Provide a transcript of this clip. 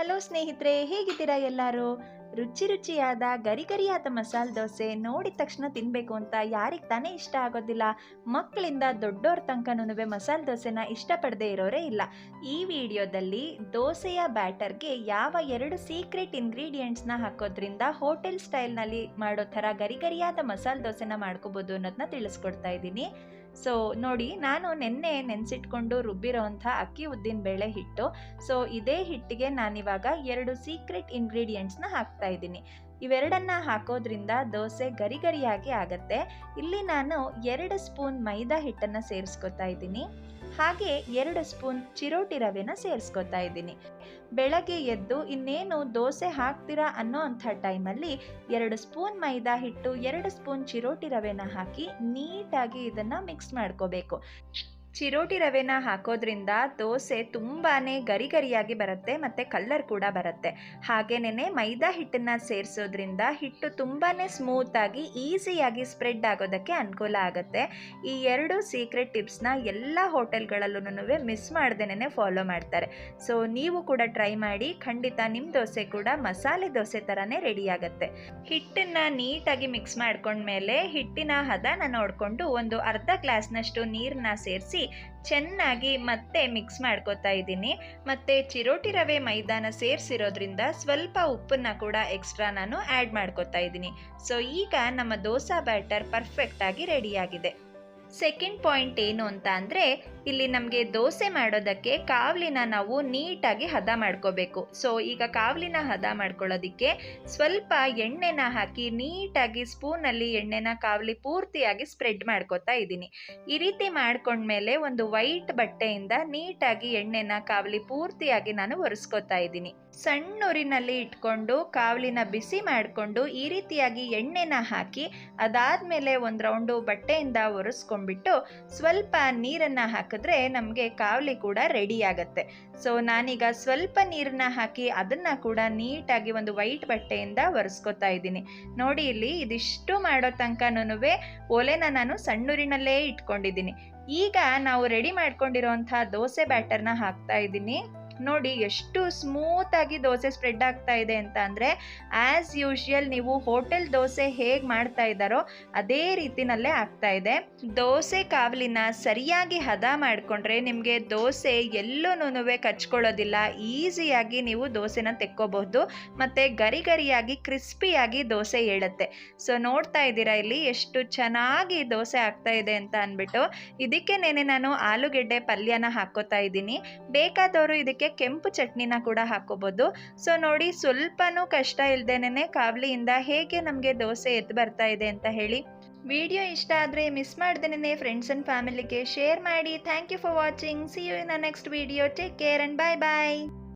Hello ಸ್ನೇಹಿತರೆ, ಹೇಗಿದ್ದೀರಾ ಎಲ್ಲರೂ? ರುಚಿ ರುಚಿಯಾದ ಗರಿ ಗರಿಯಾದ ಮಸಾಲೆ ದೋಸೆ ನೋಡಿದ ತಕ್ಷಣ ತಿನ್ನಬೇಕು ಅಂತ ಯಾರಿಗೆ ತಾನೇ ಇಷ್ಟ ಆಗೋದಿಲ್ಲ. ಮಕ್ಕಳಿಂದ ದೊಡ್ಡವ್ರ ತನಕನೂ ಮಸಾಲೆ ದೋಸೆನ ಇಷ್ಟಪಡದೇ ಇರೋರೇ ಇಲ್ಲ. ಈ ವಿಡಿಯೋದಲ್ಲಿ ದೋಸೆಯ ಬ್ಯಾಟರ್ಗೆ ಯಾವ ಎರಡು ಸೀಕ್ರೆಟ್ ಇಂಗ್ರೀಡಿಯೆಂಟ್ಸ್ನ ಹಾಕೋದ್ರಿಂದ ಹೋಟೆಲ್ ಸ್ಟೈಲ್ನಲ್ಲಿ ಮಾಡೋ ಥರ ಗರಿ ಗರಿಯಾದ ಮಸಾಲೆ ದೋಸೆನ ಮಾಡ್ಕೋಬೋದು ಅನ್ನೋದನ್ನ ತಿಳಿಸ್ಕೊಡ್ತಾ ಇದ್ದೀನಿ. ಸೊ ನೋಡಿ, ನಾನು ನೆನ್ನೆ ನೆನೆಸಿಟ್ಕೊಂಡು ರುಬ್ಬಿರೋವಂಥ ಅಕ್ಕಿ ಉದ್ದಿನ ಬೇಳೆ ಹಿಟ್ಟು. ಸೊ ಇದೇ ಹಿಟ್ಟಿಗೆ ನಾನಿವಾಗ ಎರಡು ಸೀಕ್ರೆಟ್ ಇಂಗ್ರೀಡಿಯೆಂಟ್ಸ್ನ ಹಾಕ್ತಾ ಇದ್ದೀನಿ. ಇವೆರಡನ್ನ ಹಾಕೋದ್ರಿಂದ ದೋಸೆ ಗರಿ ಗರಿಯಾಗಿ ಆಗತ್ತೆ. ಇಲ್ಲಿ ನಾನು ಎರಡು ಸ್ಪೂನ್ ಮೈದಾ ಹಿಟ್ಟನ್ನು ಸೇರಿಸ್ಕೊತಾ ಇದ್ದೀನಿ. ಹಾಗೆ ಎರಡು ಸ್ಪೂನ್ ಚಿರೋಟಿ ರವೆನ ಸೇರಿಸ್ಕೊತಾ ಇದ್ದೀನಿ. ಬೆಳಗ್ಗೆ ಎದ್ದು ಇನ್ನೇನು ದೋಸೆ ಹಾಕ್ತೀರಾ ಅನ್ನೋ ಅಂಥ ಟೈಮಲ್ಲಿ ಎರಡು ಸ್ಪೂನ್ ಮೈದಾ ಹಿಟ್ಟು, ಎರಡು ಸ್ಪೂನ್ ಚಿರೋಟಿ ರವೆನ ಹಾಕಿ ನೀಟಾಗಿ ಇದನ್ನು ಮಿಕ್ಸ್ ಮಾಡ್ಕೋಬೇಕು. ಚಿರೋಟಿ ರವೆನ ಹಾಕೋದ್ರಿಂದ ದೋಸೆ ತುಂಬಾ ಗರಿ ಗರಿಯಾಗಿ ಬರುತ್ತೆ ಮತ್ತು ಕಲ್ಲರ್ ಕೂಡ ಬರುತ್ತೆ. ಹಾಗೇನೆ ಮೈದಾ ಹಿಟ್ಟನ್ನು ಸೇರಿಸೋದ್ರಿಂದ ಹಿಟ್ಟು ತುಂಬಾ ಸ್ಮೂತಾಗಿ ಈಸಿಯಾಗಿ ಸ್ಪ್ರೆಡ್ ಆಗೋದಕ್ಕೆ ಅನುಕೂಲ ಆಗುತ್ತೆ. ಈ ಎರಡು ಸೀಕ್ರೆಟ್ ಟಿಪ್ಸ್ನ ಎಲ್ಲ ಹೋಟೆಲ್ಗಳಲ್ಲೂ ಮಿಸ್ ಮಾಡ್ದೇನೆ ಫಾಲೋ ಮಾಡ್ತಾರೆ. ಸೊ ನೀವು ಕೂಡ ಟ್ರೈ ಮಾಡಿ, ಖಂಡಿತ ನಿಮ್ಮ ದೋಸೆ ಕೂಡ ಮಸಾಲೆ ದೋಸೆ ಥರನೇ ರೆಡಿ ಆಗುತ್ತೆ. ಹಿಟ್ಟನ್ನು ನೀಟಾಗಿ ಮಿಕ್ಸ್ ಮಾಡ್ಕೊಂಡ್ಮೇಲೆ ಹಿಟ್ಟಿನ ಹದನ ನೋಡಿಕೊಂಡು ಒಂದು ಅರ್ಧ ಗ್ಲಾಸ್ನಷ್ಟು ನೀರನ್ನ ಸೇರಿಸಿ ಚೆನ್ನಾಗಿ ಮತ್ತೆ ಮಿಕ್ಸ್ ಮಾಡ್ಕೋತಾ ಇದ್ದೀನಿ. ಮತ್ತು ಚಿರೋಟಿ ರವೆ ಮೈದಾನ ಸೇರಿಸಿರೋದ್ರಿಂದ ಸ್ವಲ್ಪ ಉಪ್ಪನ್ನ ಕೂಡ ಎಕ್ಸ್ಟ್ರಾ ನಾನು ಆ್ಯಡ್ ಮಾಡ್ಕೋತಾ ಇದ್ದೀನಿ. ಸೊ ಈಗ ನಮ್ಮ ದೋಸಾ ಬ್ಯಾಟರ್ ಪರ್ಫೆಕ್ಟಾಗಿ ರೆಡಿಯಾಗಿದೆ ಸೆಕೆಂಡ್ ಪಾಯಿಂಟ್ ಏನು ಅಂತ ಅಂದರೆ, ಇಲ್ಲಿ ನಮಗೆ ದೋಸೆ ಮಾಡೋದಕ್ಕೆ ಕಾವಲಿನ ನಾವು ನೀಟಾಗಿ ಹದ ಮಾಡ್ಕೋಬೇಕು. ಸೊ ಈಗ ಕಾವಲಿನ ಹದ ಮಾಡ್ಕೊಳ್ಳೋದಕ್ಕೆ ಸ್ವಲ್ಪ ಎಣ್ಣೆನ ಹಾಕಿ ನೀಟಾಗಿ ಸ್ಪೂನಲ್ಲಿ ಎಣ್ಣೆನ ಕಾವಲಿ ಪೂರ್ತಿಯಾಗಿ ಸ್ಪ್ರೆಡ್ ಮಾಡ್ಕೋತಾ ಇದ್ದೀನಿ. ಈ ರೀತಿ ಮಾಡ್ಕೊಂಡ್ಮೇಲೆ ಒಂದು ವೈಟ್ ಬಟ್ಟೆಯಿಂದ ನೀಟಾಗಿ ಎಣ್ಣೆನ ಕಾವಲಿ ಪೂರ್ತಿಯಾಗಿ ನಾನು ಒರೆಸ್ಕೋತಾ ಇದ್ದೀನಿ. ಸಣ್ಣ ಉರಿನಲ್ಲಿ ಇಟ್ಕೊಂಡು ಕಾವಲಿನ ಬಿಸಿ ಮಾಡಿಕೊಂಡು ಈ ರೀತಿಯಾಗಿ ಎಣ್ಣೆನ ಹಾಕಿ ಅದಾದಮೇಲೆ ಒಂದು ರೌಂಡು ಬಟ್ಟೆಯಿಂದ ಒರೆಸ್ಕೊಂಡ್ಬಿಟ್ಟು ಸ್ವಲ್ಪ ನೀರನ್ನು ಹಾಕಿದ್ರೆ ನಮಗೆ ಕಾವಲಿ ಕೂಡ ರೆಡಿ ಆಗುತ್ತೆ. ಸೊ ನಾನೀಗ ಸ್ವಲ್ಪ ನೀರನ್ನ ಹಾಕಿ ಅದನ್ನು ಕೂಡ ನೀಟಾಗಿ ಒಂದು ವೈಟ್ ಬಟ್ಟೆಯಿಂದ ಒರೆಸ್ಕೊತಾ ಇದ್ದೀನಿ. ನೋಡಿ ಇಲ್ಲಿ ಇದಿಷ್ಟು ಮಾಡೋ ತನಕನೂ ಒಲೆನ ನಾನು ಸಣ್ಣೂರಿನಲ್ಲೇ ಇಟ್ಕೊಂಡಿದ್ದೀನಿ. ಈಗ ನಾವು ರೆಡಿ ಮಾಡ್ಕೊಂಡಿರೋಂಥ ದೋಸೆ ಬ್ಯಾಟರ್ನ ಹಾಕ್ತಾ ಇದ್ದೀನಿ. ನೋಡಿ ಎಷ್ಟು ಸ್ಮೂತಾಗಿ ದೋಸೆ ಸ್ಪ್ರೆಡ್ ಆಗ್ತಾ ಇದೆ ಅಂತ ಅಂದರೆ ಆ್ಯಸ್ ಯೂಶ್ವಲ್ ನೀವು ಹೋಟೆಲ್ ದೋಸೆ ಹೇಗೆ ಮಾಡ್ತಾ ಇದ್ದಾರೋ ಅದೇ ರೀತಿನಲ್ಲೇ ಆಗ್ತಾ ಇದೆ. ದೋಸೆ ಕಾವಲಿನ ಸರಿಯಾಗಿ ಹದ ಮಾಡಿಕೊಂಡ್ರೆ ನಿಮಗೆ ದೋಸೆ ಎಲ್ಲೂ ಕಚ್ಕೊಳ್ಳೋದಿಲ್ಲ. ಈಸಿಯಾಗಿ ನೀವು ದೋಸೆನ ತೆಕ್ಕೋಬಹುದು. ಮತ್ತು ಗರಿ ಗರಿಯಾಗಿ ಕ್ರಿಸ್ಪಿಯಾಗಿ ದೋಸೆ ಏಳುತ್ತೆ. ಸೊ ನೋಡ್ತಾ ಇದ್ದೀರಾ ಇಲ್ಲಿ ಎಷ್ಟು ಚೆನ್ನಾಗಿ ದೋಸೆ ಆಗ್ತಾ ಇದೆ ಅಂತ ಅಂದ್ಬಿಟ್ಟು. ಇದಕ್ಕೆ ನೆನೆ ನಾನು ಆಲೂಗೆಡ್ಡೆ ಪಲ್ಯನ ಹಾಕೋತಾ ಇದ್ದೀನಿ. ಬೇಕಾದವರು ಇದಕ್ಕೆ ಕೆಂಪು ಚಟ್ನಿನ ಕೂಡ ಹಾಕೋಬೋದು. ಸೊ ನೋಡಿ ಸ್ವಲ್ಪನೂ ಕಷ್ಟ ಇಲ್ದೇನೆ ಕಾವಲಿಯಿಂದ ಹೇಗೆ ನಮಗೆ ದೋಸೆ ಎದ್ದು ಬರ್ತಾ ಇದೆ ಅಂತ ಹೇಳಿ. ವಿಡಿಯೋ ಇಷ್ಟ ಆದರೆ ಮಿಸ್ ಮಾಡ್ದೇನೆ ಫ್ರೆಂಡ್ಸ್ ಆ್ಯಂಡ್ ಫ್ಯಾಮಿಲಿಗೆ ಶೇರ್ ಮಾಡಿ. Thank you for watching see you in next video take care and bye bye